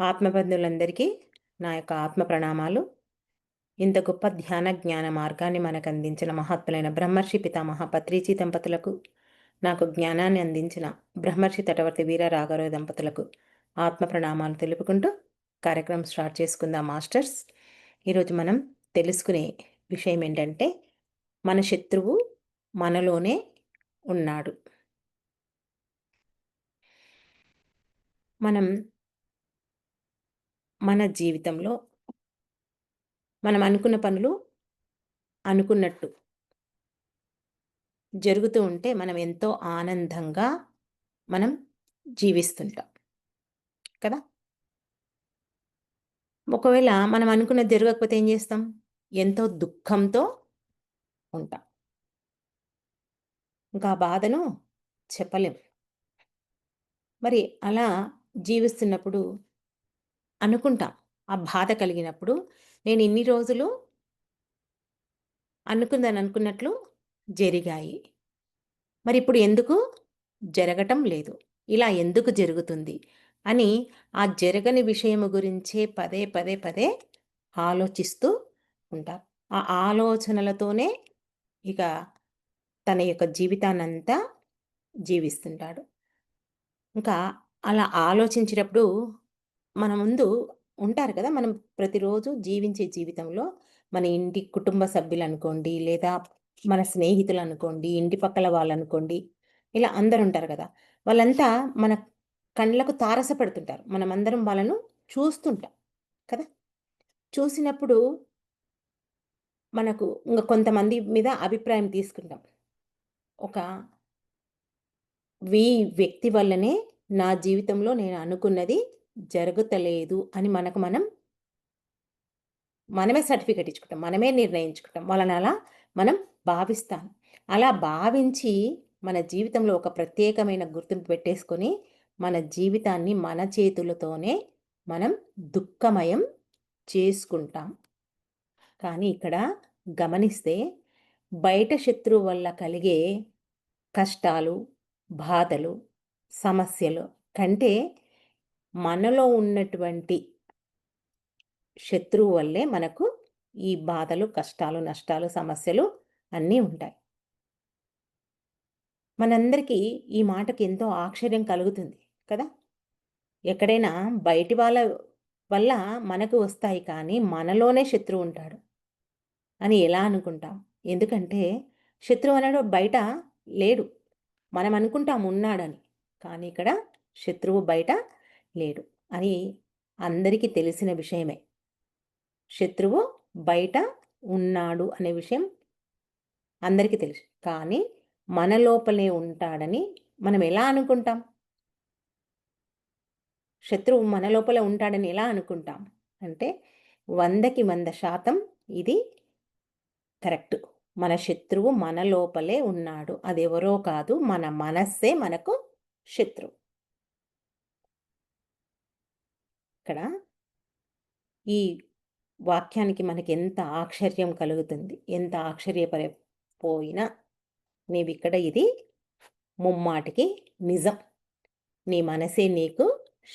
ఆత్మబంధువులందరికీ నా యొక్క ఆత్మ ప్రణామాలు. ఇంత గొప్ప ధ్యాన జ్ఞాన మార్గాన్ని మనకు అందించిన మహాత్ములైన బ్రహ్మర్షి పితామహ పత్రిచి దంపతులకు నాకు జ్ఞానాన్ని అందించిన బ్రహ్మర్షి తటవర్తి వీర రాఘరావు దంపతులకు ఆత్మ ప్రణామాలు తెలుపుకుంటూ కార్యక్రమం స్టార్ట్ చేసుకుందాం మాస్టర్స్. ఈరోజు మనం తెలుసుకునే విషయం ఏంటంటే మన శత్రువు మనలోనే ఉన్నాడు. మనం మన జీవితంలో మనం అనుకున్న పనులు అనుకున్నట్టు జరుగుతూ ఉంటే మనం ఎంతో ఆనందంగా మనం జీవిస్తుంటాం. కదా? ఒకవేళ మనం అనుకున్నది జరగకపోతే ఏం చేస్తాం? ఎంతో దుఃఖంతో ఉంటాం. ఇంకా బాధను చెప్పలేం. మరి అలా జీవిస్తున్నప్పుడు అనుకుంటాం ఆ బాధ కలిగినప్పుడు. నేను ఇన్ని రోజులు అనుకుందని అనుకున్నట్లు జరిగాయి. మరి ఇప్పుడు ఎందుకు? జరగటం లేదు. ఇలా ఎందుకు జరుగుతుంది? అని ఆ జరగని విషయము గురించే పదే పదే పదే ఆలోచిస్తూ ఉంటారు ఆ ఆలోచనలతోనే ఇక తన యొక్క జీవితాన్నంతా జీవిస్తుంటాడు. ఇంకా అలా ఆలోచించినప్పుడు మన ముందు ఉంటారు కదా! మనం ప్రతిరోజు జీవించే జీవితంలో మన ఇంటి కుటుంబ సభ్యులు అనుకోండి లేదా మన స్నేహితులు అనుకోండి ఇంటి పక్కల వాళ్ళు అనుకోండి ఇలా అందరు ఉంటారు కదా! వాళ్ళంతా మన కళ్ళకు తారసపడుతుంటారు. మనమందరం వాళ్ళను చూస్తుంటాం కదా! చూసినప్పుడు మనకు ఇంకా కొంతమంది మీద అభిప్రాయం తీసుకుంటాం. ఒక వీ వ్యక్తి వల్లనే నా జీవితంలో నేను అనుకున్నది జరుగుతలేదు అని మనకు మనం మనమే సర్టిఫికేట్ ఇచ్చుకుంటాం. మనమే నిర్ణయించుకుంటాం. వాళ్ళని అలా మనం భావిస్తాం. అలా భావించి మన జీవితంలో ఒక ప్రత్యేకమైన గుర్తింపు పెట్టేసుకొని మన జీవితాన్ని మన చేతులతోనే మనం దుఃఖమయం చేసుకుంటాం. కానీ ఇక్కడ గమనిస్తే బయట శత్రువు వల్ల కలిగే కష్టాలు బాధలు సమస్యలు కంటే మనలో ఉన్నటువంటి శత్రువు వల్లే మనకు ఈ బాధలు కష్టాలు నష్టాలు సమస్యలు అన్నీ ఉంటాయి. మనందరికీ ఈ మాటకి ఎంతో ఆశ్చర్యం కలుగుతుంది కదా? ఎక్కడైనా బయటి వాళ్ళ వల్ల మనకు వస్తాయి కానీ మనలోనే శత్రువు ఉంటాడు అని ఎలా అనుకుంటాం? ఎందుకంటే శత్రువు అనేడు బయట లేడు. మనం అనుకుంటాం ఉన్నాడని. కానీ ఇక్కడ శత్రువు బయట లేడు అని అందరికీ తెలిసిన విషయమే. శత్రువు బయట ఉన్నాడు అనే విషయం అందరికీ తెలుసు. కానీ మన లోపలే ఉంటాడని మనం ఎలా అనుకుంటాం? శత్రువు మన లోపల ఉంటాడని ఎలా అనుకుంటాం? అంటే వందకి వంద శాతం ఇది కరెక్ట్. మన శత్రువు మన లోపలే ఉన్నాడు. అది ఎవరో కాదు మన మనస్సే మనకు శత్రువు. ఇక్కడ ఈ వాక్యానికి మనకి ఎంత ఆశ్చర్యం కలుగుతుంది ఎంత ఆశ్చర్యపరిపోయినా నీవిక్కడ ఇది ముమ్మాటికి నిజం. నీ మనసే నీకు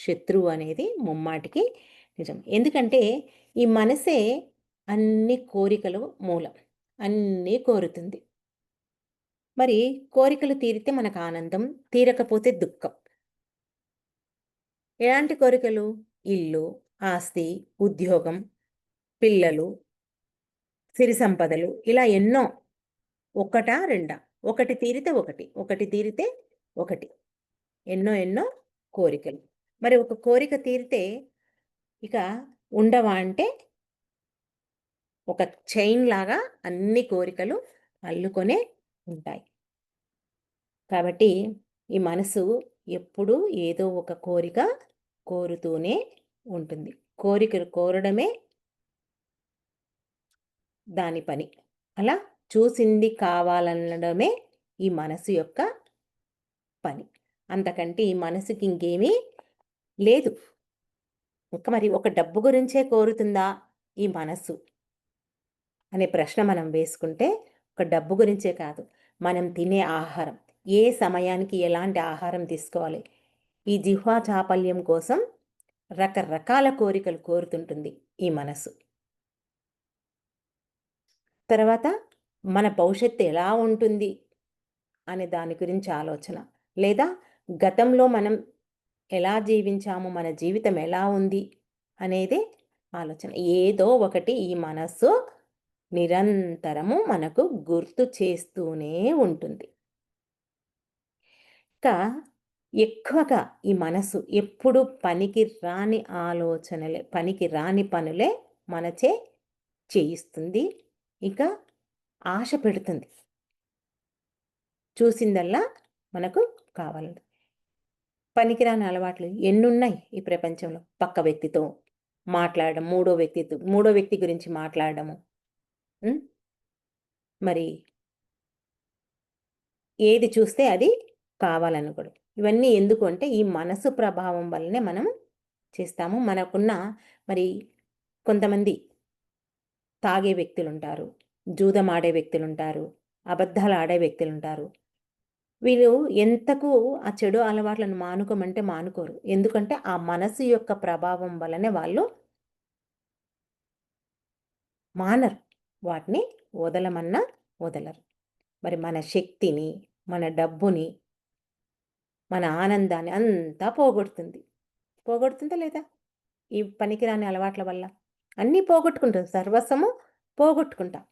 శత్రువు అనేది ముమ్మాటికి నిజం. ఎందుకంటే ఈ మనసే అన్ని కోరికలు మూలం అన్నీ కోరుతుంది. మరి కోరికలు తీరితే మనకు ఆనందం తీరకపోతే దుఃఖం. ఎలాంటి కోరికలు? ఇల్లు ఆస్తి ఉద్యోగం పిల్లలు సిరి సంపదలు ఇలా ఎన్నో ఒకటా రెండా? ఒకటి తీరితే ఒకటి ఒకటి తీరితే ఒకటి. ఎన్నో ఎన్నో కోరికలు. మరి ఒక కోరిక తీరితే ఇక ఉండవా అంటే ఒక చైన్ లాగా అన్ని కోరికలు అల్లుకొనే ఉంటాయి. కాబట్టి ఈ మనసు ఎప్పుడూ ఏదో ఒక కోరిక కోరుతూనే ఉంటుంది. కోరికలు కోరడమే దాని పని. అలా చూసింది కావాలనడమే ఈ మనసు యొక్క పని. అంతకంటే ఈ మనసుకి ఇంకేమీ లేదు. ఇంకా మరి ఒక డబ్బు గురించే కోరుతుందా ఈ మనసు? అనే ప్రశ్న మనం వేసుకుంటే ఒక డబ్బు గురించే కాదు. మనం తినే ఆహారం. ఏ సమయానికి ఎలాంటి ఆహారం తీసుకోవాలి? ఈ జిహ్వా చాపల్యం కోసం రకరకాల కోరికలు కోరుతుంటుంది ఈ మనసు తర్వాత మన భవిష్యత్తు ఎలా ఉంటుంది అనే దాని గురించి ఆలోచన. లేదా గతంలో మనం ఎలా జీవించాము మన జీవితం ఎలా ఉంది అనేది ఆలోచన. ఏదో ఒకటి ఈ మనస్సు నిరంతరము మనకు గుర్తు చేస్తూనే ఉంటుంది. ఇంకా ఎక్కువగా ఈ మనసు ఎప్పుడు పనికి రాని ఆలోచనలే పనికి రాని పనులే మనచే చేయిస్తుంది. ఇక ఆశ పెడుతుంది. చూసిందల్లా మనకు కావాలి పనికిరాని అలవాట్లు ఎన్నున్నాయి ఈ ప్రపంచంలో? పక్క వ్యక్తితో మాట్లాడడం మూడో వ్యక్తితో మూడో వ్యక్తి గురించి మాట్లాడడము. మరి ఏది చూస్తే అది కావాలనుకోడు. ఇవన్నీ ఎందుకు అంటే ఈ మనసు ప్రభావం వల్లనే మనం చేస్తాము. మనకున్న మరి కొంతమంది తాగే వ్యక్తులు ఉంటారు జూదం ఆడే వ్యక్తులు ఉంటారు అబద్ధాలు ఆడే వ్యక్తులు ఉంటారు వీళ్ళు ఎంతకు ఆ చెడు అలవాట్లను మానుకోమంటే మానుకోరు. ఎందుకంటే ఆ మనసు యొక్క ప్రభావం వలనే వాళ్ళు మానరు. వాటిని వదలమన్నా వదలరు. మరి మన శక్తిని మన డబ్బుని మన ఆనందాన్ని అంతా పోగొడుతుంది. పోగొడుతుందా లేదా? ఈ పనికిరాని అలవాట్ల వల్ల. అన్నీ పోగొట్టుకుంటాం. సర్వస్వము పోగొట్టుకుంటాం.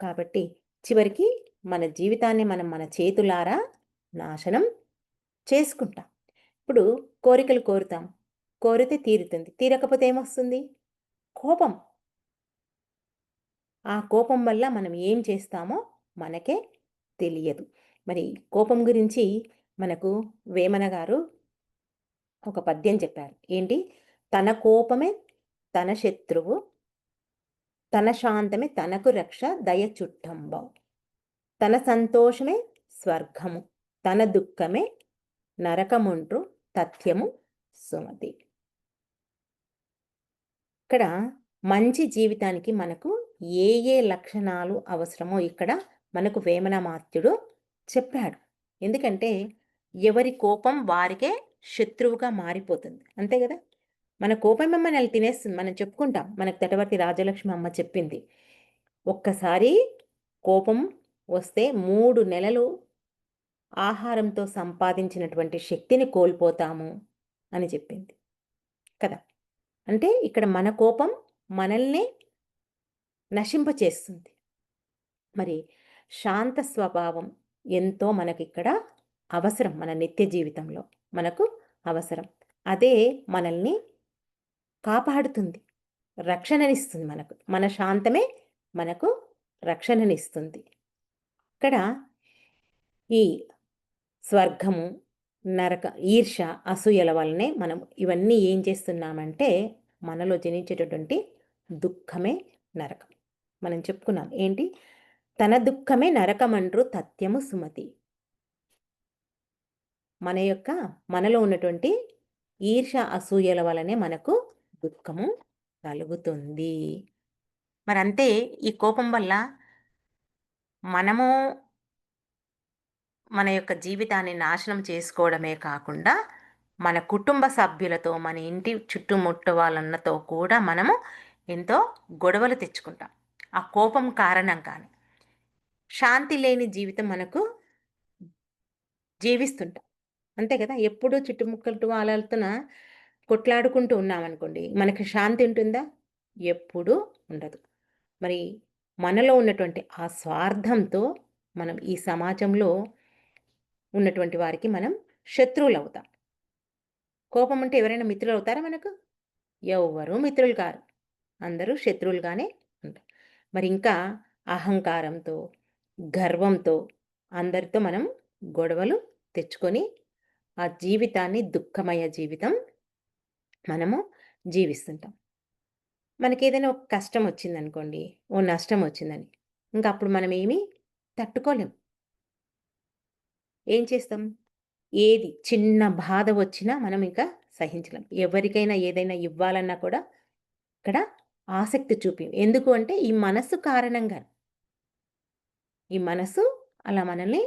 కాబట్టి చివరికి మన జీవితాన్ని మనం మన చేతులారా నాశనం చేసుకుంటాం. ఇప్పుడు కోరికలు కోరుతాం. కోరితే తీరుతుంది. తీరకపోతే ఏమొస్తుంది? కోపం. ఆ కోపం వల్ల మనం ఏం చేస్తామో మనకే తెలియదు. మరి కోపం గురించి మనకు వేమన గారు ఒక పద్యం చెప్పారు. ఏంటి? తన కోపమే తన శత్రువు తన శాంతమే తనకు రక్ష దయ చుట్టంబం. తన సంతోషమే స్వర్గము తన దుఃఖమే నరకముంట్రు తథ్యము సుమతి. ఇక్కడ మంచి జీవితానికి మనకు ఏ ఏ లక్షణాలు అవసరమో ఇక్కడ మనకు వేమనమాత్యుడు చెప్పాడు ఎందుకంటే ఎవరి కోపం వారికే శత్రువుగా మారిపోతుంది. అంతే కదా? మన కోపం మనల్ని తినేస్తుంది. మనం చెప్పుకుంటాం. మనకు తటవర్తి రాజలక్ష్మి అమ్మ చెప్పింది. ఒక్కసారి కోపం వస్తే మూడు నెలలు ఆహారంతో సంపాదించినటువంటి శక్తిని కోల్పోతాము అని చెప్పింది. కదా? అంటే ఇక్కడ మన కోపం మనల్ని నశింపచేస్తుంది. మరి శాంత స్వభావం ఎంతో మనకిక్కడ అవసరం మన నిత్య జీవితంలో. మనకు అవసరం. అదే మనల్ని కాపాడుతుంది. రక్షణనిస్తుంది మనకు. మన శాంతమే మనకు రక్షణనిస్తుంది. ఇక్కడ ఈ స్వర్గము నరక ఈర్ష అసూయల వల్లనే మనం ఇవన్నీ ఏం చేస్తున్నామంటే మనలో జనించేటటువంటి దుఃఖమే నరకం. మనం చెప్పుకున్నాం. ఏంటి? తన దుఃఖమే నరకమండ్రు తథ్యము సుమతి. మన యొక్క మనలో ఉన్నటువంటి ఈర్ష అసూయల వలనే మనకు దుఃఖము కలుగుతుంది. మరి అంతే ఈ కోపం వల్ల మనము మన యొక్క జీవితాన్ని నాశనం చేసుకోవడమే కాకుండా మన కుటుంబ సభ్యులతో మన ఇంటి చుట్టుముట్టు వాళ్ళన్నతో కూడా మనము ఎంతో గొడవలు తెచ్చుకుంటాం. ఆ కోపం కారణం కానీ శాంతి లేని జీవితం మనకు జీవిస్తుంటాం. అంతే కదా? ఎప్పుడూ చుట్టుముక్కలు వాళ్ళతోన కొట్లాడుకుంటూ ఉన్నామనుకోండి మనకి శాంతి ఉంటుందా? ఎప్పుడూ ఉండదు. మరి మనలో ఉన్నటువంటి ఆ స్వార్థంతో మనం ఈ సమాజంలో ఉన్నటువంటి వారికి మనం శత్రువులు అవుతాం కోపం అంటే ఎవరైనా మిత్రులు అవుతారా మనకు? ఎవరు మిత్రులు కారు. అందరూ శత్రువులుగానే ఉంటారు. మరి ఇంకా అహంకారంతో గర్వంతో అందరితో మనం గొడవలు తెచ్చుకొని ఆ జీవితాన్ని దుఃఖమయ జీవితం మనము జీవిస్తుంటాం. మనకి ఏదైనా ఒక కష్టం వచ్చిందనుకోండి ఓ నష్టం వచ్చిందని ఇంకా అప్పుడు మనం ఏమీ తట్టుకోలేం. ఏం చేస్తాం? ఏది చిన్న బాధ వచ్చినా మనం ఇంకా సహించలేం. ఎవరికైనా ఏదైనా ఇవ్వాలన్నా కూడా ఇక్కడ ఆసక్తి చూపి ఎందుకు అంటే ఈ మనస్సు కారణంగా ఈ మనసు అలా మనల్ని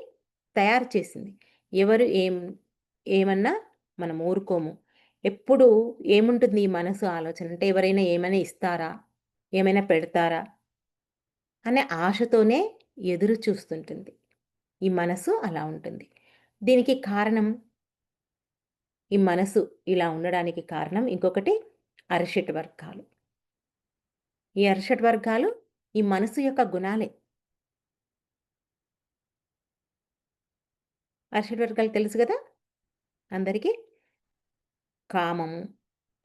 తయారు చేసింది ఎవరు ఏం ఏమన్నా మనం ఊరుకోము ఎప్పుడు ఏముంటుంది ఈ మనసు ఆలోచన అంటే ఎవరైనా ఏమైనా ఇస్తారా? ఏమైనా పెడతారా? అనే ఆశతోనే ఎదురు చూస్తుంటుంది. ఈ మనసు అలా ఉంటుంది. దీనికి కారణం ఈ మనసు ఇలా ఉండడానికి కారణం ఇంకొకటి అరిషట్ వర్గాలు. ఈ అరిషట్ వర్గాలు ఈ మనసు యొక్క గుణాలే. అరిషట్ వర్గాలు తెలుసు కదా అందరికీ? కామము,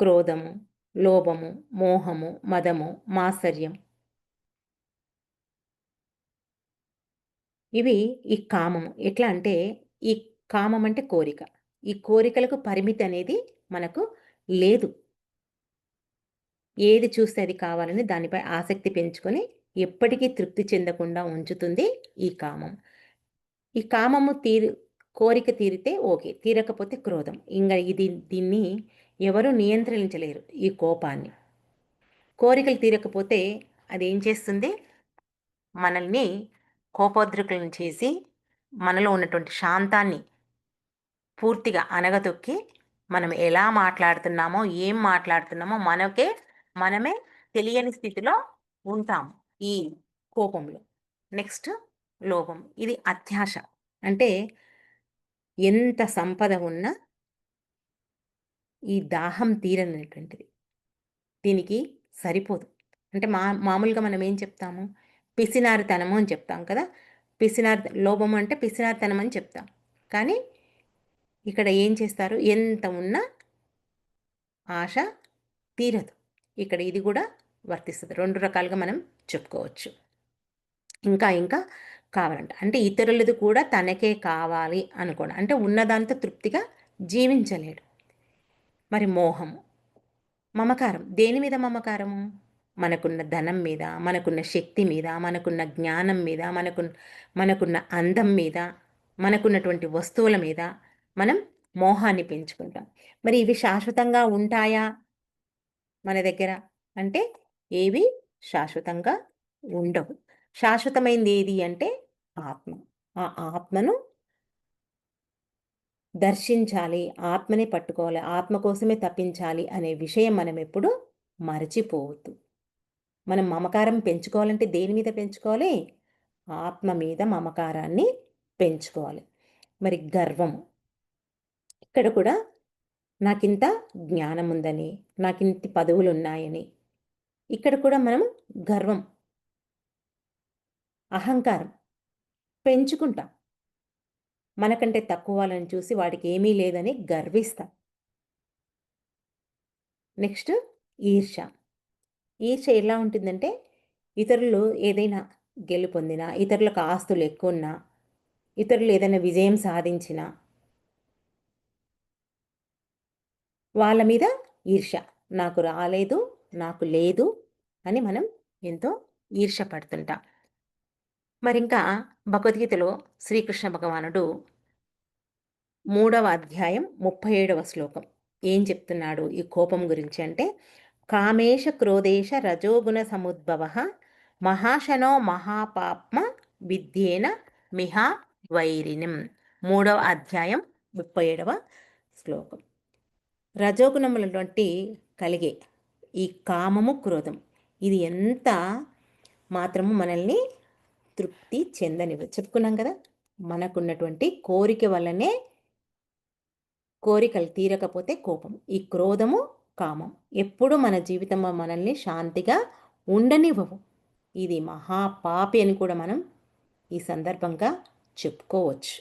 క్రోధము, లోభము, మోహము, మదము, మాత్సర్యం. ఇవి ఈ కామము. ఎట్లా అంటే ఈ కామం అంటే కోరిక. ఈ కోరికలకు పరిమితి అనేది మనకు లేదు. ఏది చూస్తే అది కావాలని దానిపై ఆసక్తి పెంచుకొని ఎప్పటికీ తృప్తి చెందకుండా ఉంచుతుంది ఈ కామం. ఈ కామము తీరు కోరిక తీరితే ఓకే. తీరకపోతే క్రోధం. ఇంకా ఇది దీన్ని ఎవరు నియంత్రించలేరు ఈ కోపాన్ని. కోరికలు తీరకపోతే అది ఏం చేస్తుంది? మనల్ని కోపోద్రికలను చేసి మనలో ఉన్నటువంటి శాంతాన్ని పూర్తిగా అనగతొక్కి మనం ఎలా మాట్లాడుతున్నామో, ఏం మాట్లాడుతున్నామో మనకే మనమే తెలియని స్థితిలో ఉంటాం ఈ కోపంలో. నెక్స్ట్ లోపం ఇది అత్యాశ. అంటే ఎంత సంపద ఉన్నా ఈ దాహం తీరనటువంటిది. దీనికి సరిపోదు. అంటే మా మామూలుగా మనం ఏం చెప్తాము? పిసినారితనము అని చెప్తాం కదా! పిసినారి లోభము అంటే పిసినారితనం అని చెప్తాం. కానీ ఇక్కడ ఏం చేస్తారు? ఎంత ఉన్నా ఆశ తీరదు. ఇక్కడ ఇది కూడా వర్తిస్తుంది రెండు రకాలుగా మనం చెప్పుకోవచ్చు. ఇంకా ఇంకా కావాలంట. అంటే ఇతరులది కూడా తనకే కావాలి అనుకోవడం. అంటే ఉన్నదంతా తృప్తిగా జీవించలేడు. మరి మోహము. మమకారం. దేని మీద మమకారము? మనకున్న ధనం మీద, మనకున్న శక్తి మీద, మనకున్న జ్ఞానం మీద, మనకు మనకున్న అందం మీద, మనకున్నటువంటి వస్తువుల మీద మనం మోహాన్ని పెంచుకుంటాం. మరి ఇవి శాశ్వతంగా ఉంటాయా? మన దగ్గర? అంటే ఏవి శాశ్వతంగా ఉండవు. శాశ్వతమైంది ఏది అంటే ఆత్మ. ఆ ఆత్మను దర్శించాలి. ఆత్మనే పట్టుకోవాలి. ఆత్మ కోసమే తప్పించాలి అనే విషయం మనం ఎప్పుడు మరచిపోవద్దు. మనం మమకారం పెంచుకోవాలంటే దేని మీద పెంచుకోవాలి? ఆత్మ మీద మమకారాన్ని పెంచుకోవాలి. మరి గర్వం ఇక్కడ కూడా నాకింత జ్ఞానం ఉందని, నాకింత పదవులు ఉన్నాయని ఇక్కడ కూడా మనం గర్వం. అహంకారం. పెంచుకుంటాం. మనకంటే తక్కువ వాళ్ళని చూసి వాడికి ఏమీ లేదని గర్విస్తాం. నెక్స్ట్ ఈర్ష ఈర్ష ఎలా ఉంటుందంటే ఇతరులు ఏదైనా గెలుపొందినా, ఇతరులకు ఆస్తులు ఎక్కువ ఉన్నా ఇతరులు ఏదైనా విజయం సాధించినా వాళ్ళ మీద ఈర్ష నాకు రాలేదు, నాకు లేదు అని మనం ఎంతో ఈర్ష పడుతుంటాం. మరింకా భగవద్గీతలో శ్రీకృష్ణ భగవానుడు మూడవ అధ్యాయం 37వ శ్లోకం ఏం చెప్తున్నాడు ఈ కోపం గురించి అంటే, కామేశ క్రోధేశ రజోగుణ సముద్భవ మహాశనో మహాపాప్మ విద్యేన మిహా వైరిణిం. మూడవ అధ్యాయం 37వ శ్లోకం. రజోగుణములటువంటి కలిగే ఈ కామము, క్రోధం ఇది ఎంత మాత్రము మనల్ని తృప్తి చెందనివ్వ చెప్పుకున్నాం కదా! మనకున్నటువంటి కోరిక వల్లనే కోరికలు తీరకపోతే కోపం. ఈ క్రోధము, కామం ఎప్పుడు మన జీవితంలో మనల్ని శాంతిగా ఉండనివ్వవు. ఇది మహాపాపి అని కూడా మనం ఈ సందర్భంగా చెప్పుకోవచ్చు.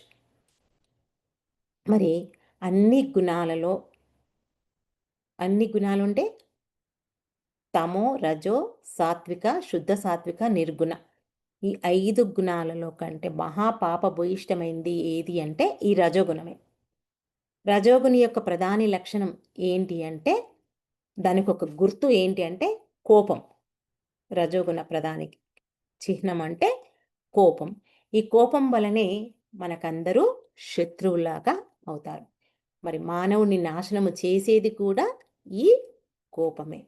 మరి అన్ని గుణాలలో అన్ని గుణాలుంటే తమో, రజో, సాత్విక, శుద్ధ సాత్విక, నిర్గుణ. ఈ ఐదు గుణాలలో కంటే మహాపాప భూయిష్టమైంది ఏది అంటే ఈ రజోగుణమే. రజోగుని యొక్క ప్రధాని లక్షణం ఏంటి అంటే దానికొక గుర్తు ఏంటి అంటే కోపం. రజోగుణ ప్రధానికి చిహ్నం అంటే కోపం. ఈ కోపం వలనే మనకందరూ శత్రువులాగా అవుతారు. మరి మానవుని నాశనము చేసేది కూడా ఈ కోపమే.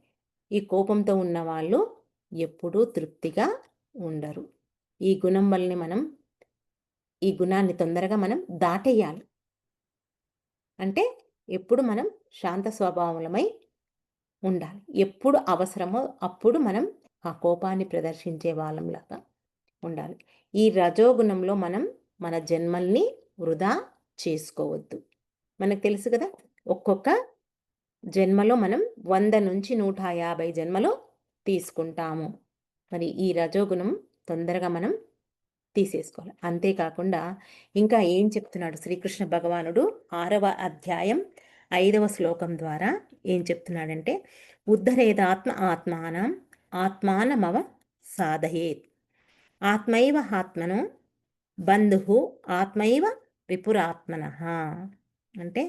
ఈ కోపంతో ఉన్నవాళ్ళు ఎప్పుడూ తృప్తిగా ఉండరు. ఈ గుణం వల్లనే మనం ఈ గుణాన్ని తొందరగా మనం దాటేయాలి. అంటే ఎప్పుడు మనం శాంత స్వభావములమై ఉండాలి. ఎప్పుడు అవసరమో అప్పుడు మనం ఆ కోపాన్ని ప్రదర్శించే వాళ్ళంలాగా ఉండాలి. ఈ రజోగుణంలో మనం మన జన్మల్ని వృధా చేసుకోవద్దు. మనకు తెలుసు కదా ఒక్కొక్క జన్మలో మనం వంద నుంచి నూట యాభై జన్మలో తీసుకుంటాము. మరి ఈ రజోగుణం తొందరగా మనం తీసేసుకోవాలి. అంతేకాకుండా ఇంకా ఏం చెప్తున్నాడు శ్రీకృష్ణ భగవానుడు? ఆరవ అధ్యాయం ఐదవ శ్లోకం ద్వారా ఏం చెప్తున్నాడంటే ఉద్ధరేదాత్మ ఆత్మానం ఆత్మానమవ సాధయేత్. ఆత్మైవ ఆత్మను బంధు ఆత్మైవ విపురాత్మన. అంటే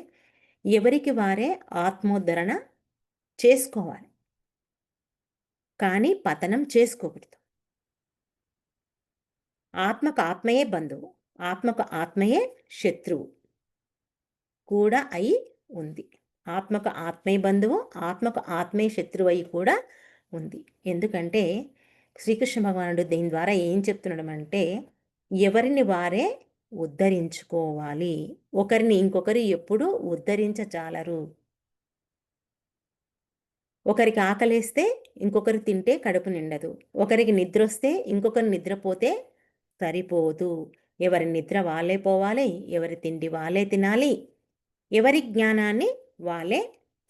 ఎవరికి వారే ఆత్మోద్ధరణ చేసుకోవాలి. కానీ పతనం చేసుకోకూడదు. ఆత్మకు ఆత్మయే బంధువు ఆత్మకు ఆత్మయే శత్రువు కూడా అయి ఉంది. ఆత్మకు ఆత్మే బంధువు ఆత్మకు ఆత్మే శత్రువు అయి కూడా ఉంది. ఎందుకంటే శ్రీకృష్ణ భగవానుడు దీని ద్వారా ఏం చెప్తున్నాడు అంటే ఎవరిని వారే ఉద్ధరించుకోవాలి ఒకరిని ఇంకొకరు ఎప్పుడు ఉద్ధరించచాలరు ఒకరికి ఆకలేస్తే ఇంకొకరు తింటే కడుపు నిండదు. ఒకరికి నిద్ర వస్తే ఇంకొకరు నిద్రపోతే సరిపోదు. ఎవరి నిద్ర వాళ్ళే పోవాలి ఎవరి తిండి వాళ్ళే తినాలి ఎవరి జ్ఞానాన్ని వాళ్ళే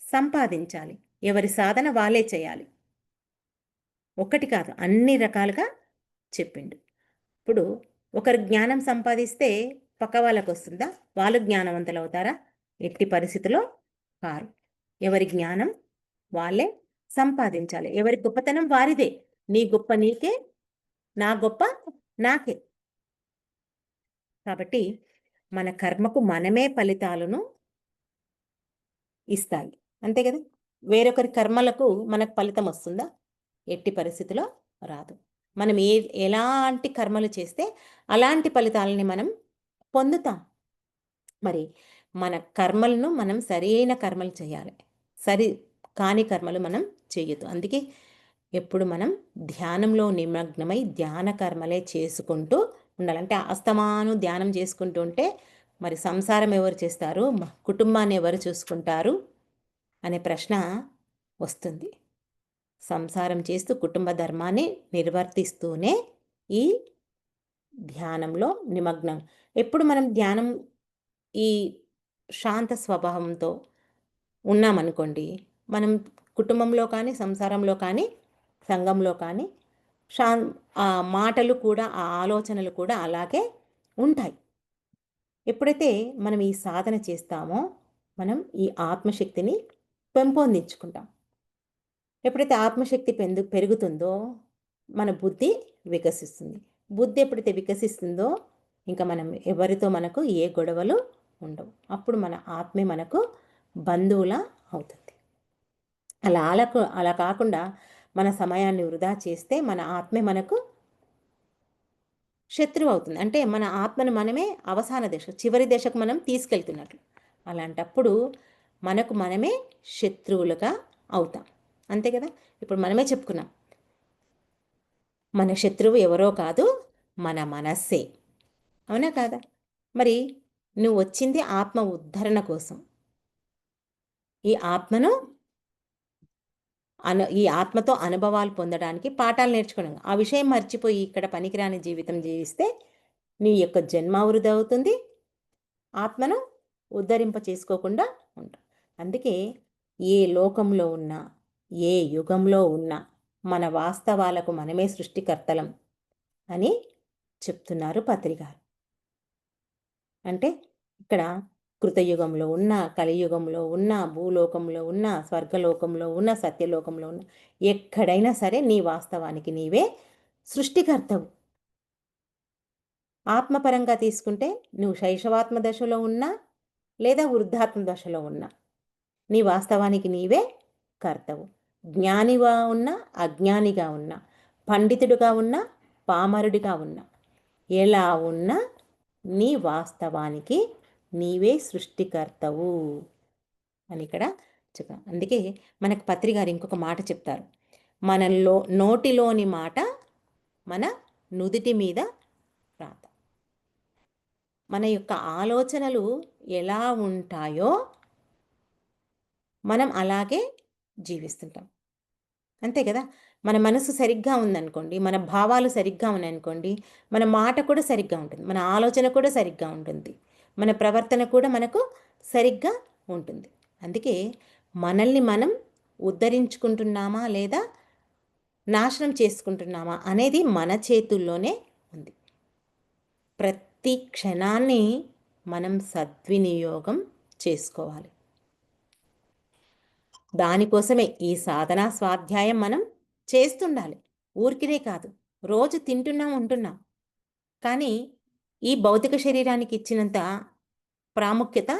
సంపాదించాలి ఎవరి సాధన వాళ్ళే చేయాలి. ఒకటి కాదు అన్ని రకాలుగా చెప్పిండు. ఇప్పుడు ఒకరు జ్ఞానం సంపాదిస్తే పక్క వాళ్ళకు వస్తుందా? వాళ్ళు జ్ఞానవంతులు అవుతారా? ఎట్టి పరిస్థితిలో కారు. ఎవరి జ్ఞానం వాళ్ళే సంపాదించాలి. ఎవరి గొప్పతనం వారిదే. నీ గొప్ప నీకే నా గొప్ప నాకే. కాబట్టి మన కర్మకు మనమే ఫలితాలను ఇస్తాయి. అంతే కదా? వేరొకరి కర్మలకు మనకు ఫలితం వస్తుందా? ఎట్టి పరిస్థితిలో రాదు. మనం ఏ ఎలాంటి కర్మలు చేస్తే అలాంటి ఫలితాలని మనం పొందుతాం. మరి మన కర్మలను మనం సరైన కర్మలు చేయాలి. సరి కాని కర్మలు మనం చేయొద్దు. అందుకే ఎప్పుడు మనం ధ్యానంలో నిమగ్నమై ధ్యాన కర్మలే చేసుకుంటూ ఉండాలంటే అస్తమాను ధ్యానం చేసుకుంటూ ఉంటే మరి సంసారం ఎవరు చేస్తారు? కుటుంబాన్ని ఎవరు చూసుకుంటారు? అనే ప్రశ్న వస్తుంది. సంసారం చేస్తూ కుటుంబ ధర్మాన్ని నిర్వర్తిస్తూనే ఈ ధ్యానంలో నిమగ్నం. ఎప్పుడు మనం ధ్యానం ఈ శాంత స్వభావంతో ఉన్నామనుకోండి మనం కుటుంబంలో కానీ సంసారంలో కానీ సంఘంలో కానీ ఆ మాటలు కూడా ఆ ఆలోచనలు కూడా అలాగే ఉంటాయి. ఎప్పుడైతే మనం ఈ సాధన చేస్తామో మనం ఈ ఆత్మశక్తిని పెంపొందించుకుంటాం. ఎప్పుడైతే ఆత్మశక్తి పెందు పెరుగుతుందో మన బుద్ధి వికసిస్తుంది. బుద్ధి ఎప్పుడైతే వికసిస్తుందో ఇంకా మనం ఎవరితో మనకు ఏ గొడవలు ఉండవు. అప్పుడు మన ఆత్మే మనకు బంధువుల అవుతుంది. అలా అలా అలా కాకుండా మన సమయాన్ని వృధా చేస్తే మన ఆత్మే మనకు శత్రువు అవుతుంది. అంటే మన ఆత్మను మనమే అవసాన దశ చివరి దశకు మనం తీసుకెళ్తున్నట్లు. అలాంటప్పుడు మనకు మనమే శత్రువులుగా అవుతాం. అంతే కదా? ఇప్పుడు మనమే చెప్పుకున్నాం. మన శత్రువు ఎవరో కాదు మన మనస్సే. అవునా కాదా? మరి నువ్వు వచ్చింది ఆత్మ ఉద్ధరణ కోసం. ఈ ఆత్మను అను ఈ ఆత్మతో అనుభవాలు పొందడానికి పాఠాలు నేర్చుకోవడం. ఆ విషయం మర్చిపోయి ఇక్కడ పనికిరాని జీవితం జీవిస్తే నీ యొక్క జన్మ వృధి అవుతుంది. ఆత్మను ఉద్ధరింప చేసుకోకుండా ఉంటాం అందుకే ఏ లోకంలో ఉన్నా ఏ యుగంలో ఉన్నా మన వాస్తవాలకు మనమే సృష్టికర్తలం అని చెప్తున్నారు పత్రికారు అంటే ఇక్కడ కృతయుగంలో ఉన్న కలియుగంలో ఉన్న భూలోకంలో ఉన్న స్వర్గలోకంలో ఉన్న సత్యలోకంలో ఉన్న ఎక్కడైనా సరే నీ వాస్తవానికి నీవే సృష్టికర్తవు. ఆత్మపరంగా తీసుకుంటే నువ్వు శైశవాత్మ దశలో ఉన్నా లేదా వృద్ధాత్మ దశలో ఉన్నా నీ వాస్తవానికి నీవే కర్తవు. జ్ఞానిగా ఉన్నా అజ్ఞానిగా ఉన్నా పండితుడుగా ఉన్నా పామరుడిగా ఉన్నా ఎలా ఉన్నా నీ వాస్తవానికి నీవే సృష్టికర్తవు అని ఇక్కడ చెప్పాం అందుకే మనకు పత్రి గారు ఇంకొక మాట చెప్తారు. మనలో నోటిలోని మాట మన నుదిటి మీద రాత. మన యొక్క ఆలోచనలు ఎలా ఉంటాయో మనం అలాగే జీవిస్తుంటాం. అంతే కదా? మన మనసు సరిగ్గా ఉందనుకోండి మన భావాలు సరిగ్గా ఉన్నాయనుకోండి మన మాట కూడా సరిగ్గా ఉంటుంది మన ఆలోచన కూడా సరిగ్గా ఉంటుంది. మన ప్రవర్తన కూడా మనకు సరిగ్గా ఉంటుంది. అందుకే మనల్ని మనం ఉద్ధరించుకుంటున్నామా లేదా నాశనం చేసుకుంటున్నామా అనేది మన చేతుల్లోనే ఉంది. ప్రతి క్షణాన్ని మనం సద్వినియోగం చేసుకోవాలి. దానికోసమే ఈ సాధనా స్వాధ్యాయం మనం చేస్తుండాలి. ఊరికినే కాదు రోజు తింటున్నాం ఉంటున్నాం. కానీ ఈ భౌతిక శరీరానికి ఇచ్చినంత ప్రాముఖ్యత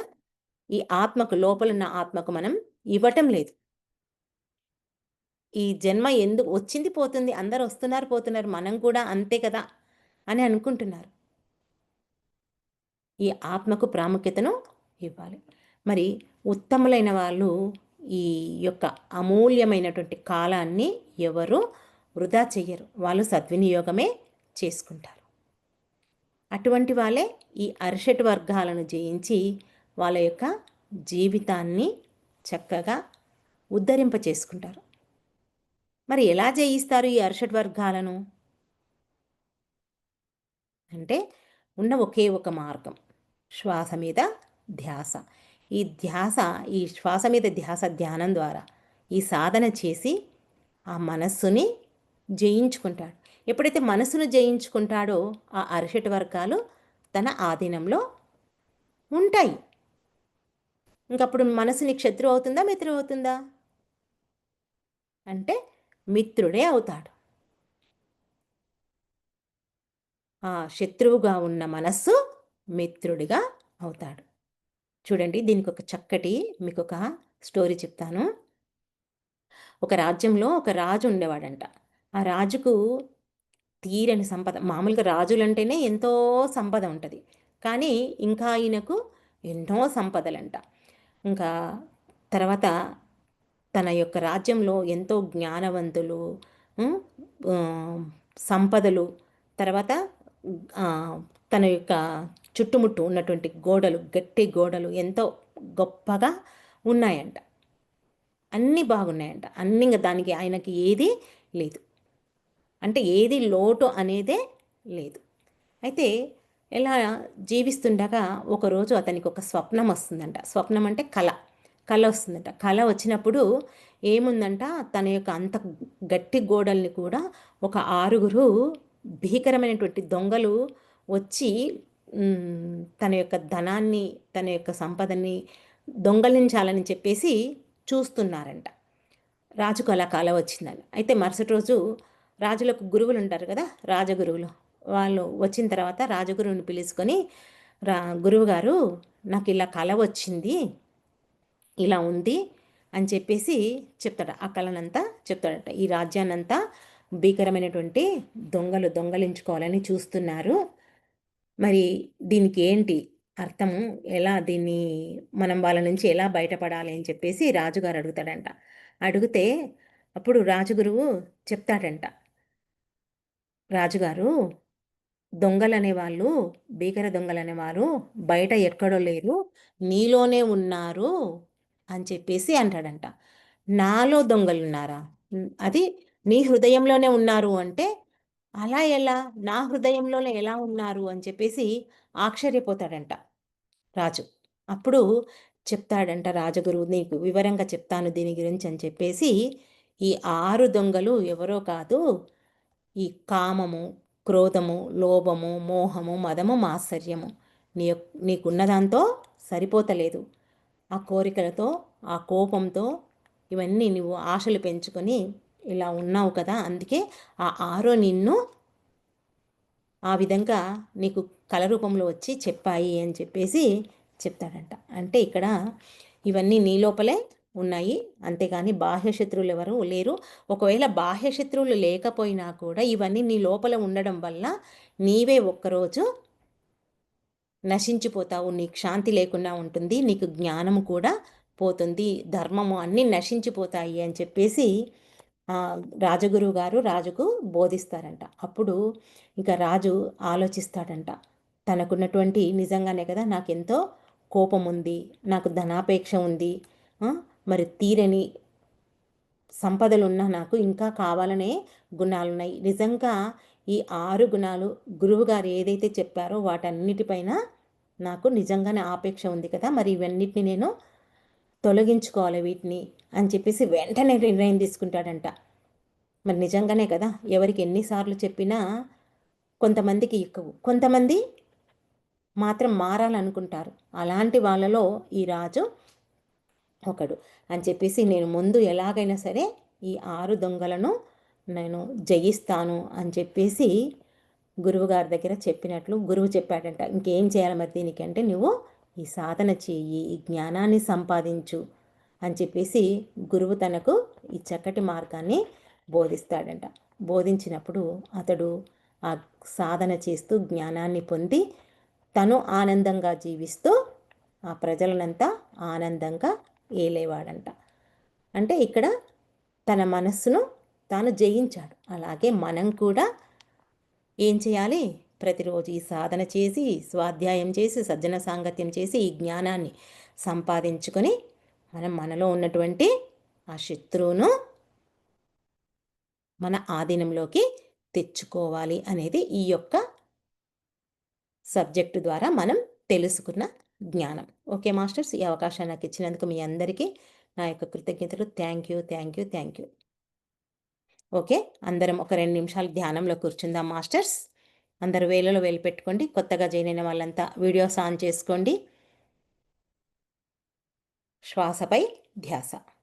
ఈ ఆత్మకు లోపలున్న ఆత్మకు మనం ఇవ్వటం లేదు. ఈ జన్మ ఎందుకు వచ్చింది పోతుంది అందరు వస్తున్నారు పోతున్నారు మనం కూడా అంతే కదా అని అనుకుంటున్నారు. ఈ ఆత్మకు ప్రాముఖ్యతను ఇవ్వాలి. మరి ఉత్తములైన వాళ్ళు ఈ యొక్క అమూల్యమైనటువంటి కాలాన్ని ఎవరు వృధా చెయ్యరు. వాళ్ళు సద్వినియోగమే చేసుకుంటారు. అటువంటి వాళ్ళే ఈ అరిషట్ వర్గాలను జయించి వాళ్ళ యొక్క జీవితాన్ని చక్కగా ఉద్ధరింప చేసుకుంటారు మరి ఎలా జయిస్తారు ఈ అరిషట్ వర్గాలను? అంటే ఉన్న ఒకే ఒక మార్గం శ్వాస మీద ధ్యాస. ఈ ధ్యాస ఈ శ్వాస మీద ధ్యాస ధ్యానం ద్వారా ఈ సాధన చేసి ఆ మనస్సుని జయించుకుంటాడు. ఎప్పుడైతే మనసును జయించుకుంటాడో ఆ అర్హటి వర్గాలు తన ఆధీనంలో ఉంటాయి. ఇంకప్పుడు మనసుని శత్రువు అవుతుందా మిత్రువు అవుతుందా? అంటే మిత్రుడే అవుతాడు. ఆ శత్రువుగా ఉన్న మనస్సు మిత్రుడిగా అవుతాడు. చూడండి దీనికి ఒక చక్కటి మీకు ఒక స్టోరీ చెప్తాను. ఒక రాజ్యంలో ఒక రాజు ఉండేవాడంట. ఆ రాజుకు తీరని సంపద. మామూలుగా రాజులంటేనే ఎంతో సంపద ఉంటుంది. కానీ ఇంకా ఆయనకు ఎన్నో సంపదలంట. ఇంకా తర్వాత తన యొక్క రాజ్యంలో ఎంతో జ్ఞానవంతులు సంపదలు తర్వాత తన యొక్క చుట్టుముట్టు ఉన్నటువంటి గోడలు గట్టి గోడలు ఎంతో గొప్పగా ఉన్నాయంట. అన్నీ బాగున్నాయంట. అన్ని దానికి ఆయనకి ఏది లేదు. అంటే ఏది లోటు అనేదే లేదు. అయితే ఇలా జీవిస్తుండగా ఒకరోజు అతనికి ఒక స్వప్నం వస్తుందంట. స్వప్నం అంటే కళ. కళ వస్తుందంట. కళ వచ్చినప్పుడు ఏముందంట? తన యొక్క అంత గట్టి గోడల్ని కూడా ఒక ఆరుగురు భీకరమైనటువంటి దొంగలు వచ్చి తన యొక్క ధనాన్ని తన యొక్క సంపదని దొంగలించాలని చెప్పేసి చూస్తున్నారంట. రాజుకు అలా కళ వచ్చిందని అయితే మరుసటి రోజు రాజులకు గురువులు ఉంటారు కదా రాజగురువులు. వాళ్ళు వచ్చిన తర్వాత రాజగురువుని పిలుచుకొని రా గురువుగారు నాకు ఇలా కళ వచ్చింది ఇలా ఉంది అని చెప్పేసి చెప్తాడు. ఆ కళనంతా చెప్తాడట. ఈ రాజ్యాన్నంతా భీకరమైనటువంటి దొంగలు దొంగలించుకోవాలని చూస్తున్నారు. మరి దీనికి ఏంటి అర్థము ఎలా దీన్ని మనం వాళ్ళ నుంచి ఎలా బయటపడాలి అని చెప్పేసి రాజుగారు అడుగుతాడంట. అడిగితే అప్పుడు రాజుగురువు చెప్తాడంట. రాజుగారు దొంగలనే వాళ్ళు భీకర దొంగలనే వారు బయట ఎక్కడో లేరు నీలోనే ఉన్నారు అని చెప్పేసి అంటాడంట. నాలో దొంగలు ఉన్నారా అది నీ హృదయంలోనే ఉన్నారు అంటే అలా ఎలా? నా హృదయంలోనే ఎలా ఉన్నారు అని చెప్పేసి ఆశ్చర్యపోతాడంట రాజు. అప్పుడు చెప్తాడంట రాజగురువు నీకు వివరంగా చెప్తాను దీని గురించి అని చెప్పేసి ఈ ఆరు దొంగలు ఎవరో కాదు ఈ కామము క్రోధము లోభము మోహము మదము మాత్సర్యము నీ నీకున్న దాంతో సరిపోతలేదు. ఆ కోరికలతో ఆ కోపంతో ఇవన్నీ నువ్వు ఆశలు పెంచుకొని ఇలా ఉన్నావు కదా అందుకే ఆ ఆరో నిన్ను ఆ విధంగా నీకు కళ రూపంలో వచ్చి చెప్పాయి అని చెప్పేసి చెప్తాడంట. అంటే ఇక్కడ ఇవన్నీ నీ లోపలే ఉన్నాయి. అంతేగాని బాహ్య శత్రువులు ఎవరు లేరు. ఒకవేళ బాహ్య శత్రువులు లేకపోయినా కూడా ఇవన్నీ నీ లోపల ఉండడం వల్ల నీవే ఒక్కరోజు నశించిపోతావు. నీకు శాంతి లేకుండా ఉంటుంది. నీకు జ్ఞానము కూడా పోతుంది. ధర్మము అన్నీ నశించిపోతాయి అని చెప్పేసి రాజగురువు గారు రాజుకు బోధిస్తారంట. అప్పుడు ఇంకా రాజు ఆలోచిస్తాడంట. తనకున్నటువంటి నిజంగానే కదా నాకెంతో కోపం ఉంది నాకు ధనాపేక్ష ఉంది మరి తీరని సంపదలున్న నాకు ఇంకా కావాలనే గుణాలున్నాయి. నిజంగా ఈ ఆరు గుణాలు గురువుగారు ఏదైతే చెప్పారో వాటన్నిటిపైన నాకు నిజంగానే ఆపేక్ష ఉంది కదా. మరి ఇవన్నిటిని నేను తొలగించుకోవాలి వీటిని అని చెప్పేసి వెంటనే నిర్ణయం తీసుకుంటాడంట. మరి నిజంగానే కదా ఎవరికి ఎన్నిసార్లు చెప్పినా కొంతమందికి ఎక్కువ కొంతమంది మాత్రం మారాలనుకుంటారు. అలాంటి వాళ్ళలో ఈ రాజు ఒకడు అని చెప్పేసి నేను ముందు ఎలాగైనా సరే ఈ ఆరు దొంగలను నేను జయిస్తాను అని చెప్పేసి గురువుగారి దగ్గర చెప్పినట్లు గురువు చెప్పాడంట. ఇంకేం చేయాలి మరి దీనికంటే నువ్వు ఈ సాధన చెయ్యి ఈ జ్ఞానాన్ని సంపాదించు అని చెప్పేసి గురువు తనకు ఈ చక్కటి మార్గాన్ని బోధిస్తాడంట. బోధించినప్పుడు అతడు ఆ సాధన చేస్తూ జ్ఞానాన్ని పొంది తను ఆనందంగా జీవిస్తూ ఆ ప్రజలనంతా ఆనందంగా ఏలేవాడంట. అంటే ఇక్కడ తన మనస్సును తాను జయించాడు. అలాగే మనం కూడా ఏం చేయాలి? ప్రతిరోజు ఈ సాధన చేసి స్వాధ్యాయం చేసి సజ్జన సాంగత్యం చేసి ఈ జ్ఞానాన్ని సంపాదించుకొని మనం మనలో ఉన్నటువంటి ఆ శత్రువును మన ఆధీనంలోకి తెచ్చుకోవాలి అనేది ఈ యొక్క సబ్జెక్టు ద్వారా మనం తెలుసుకున్న జ్ఞానం. ఓకే మాస్టర్స్ ఈ అవకాశాన్ని నాకు ఇచ్చినందుకు మీ అందరికీ నా యొక్క కృతజ్ఞతలు. Thank you thank you thank you. Okay అందరం ఒక రెండు నిమిషాలు ధ్యానంలో కూర్చుందాం మాస్టర్స్. అందరు వేలలో వేలు పెట్టుకోండి కొత్తగా జాయిన్ అయిన వాళ్ళంతా వీడియోస్ ఆన్ చేసుకోండి. శ్వాసపై ధ్యాస.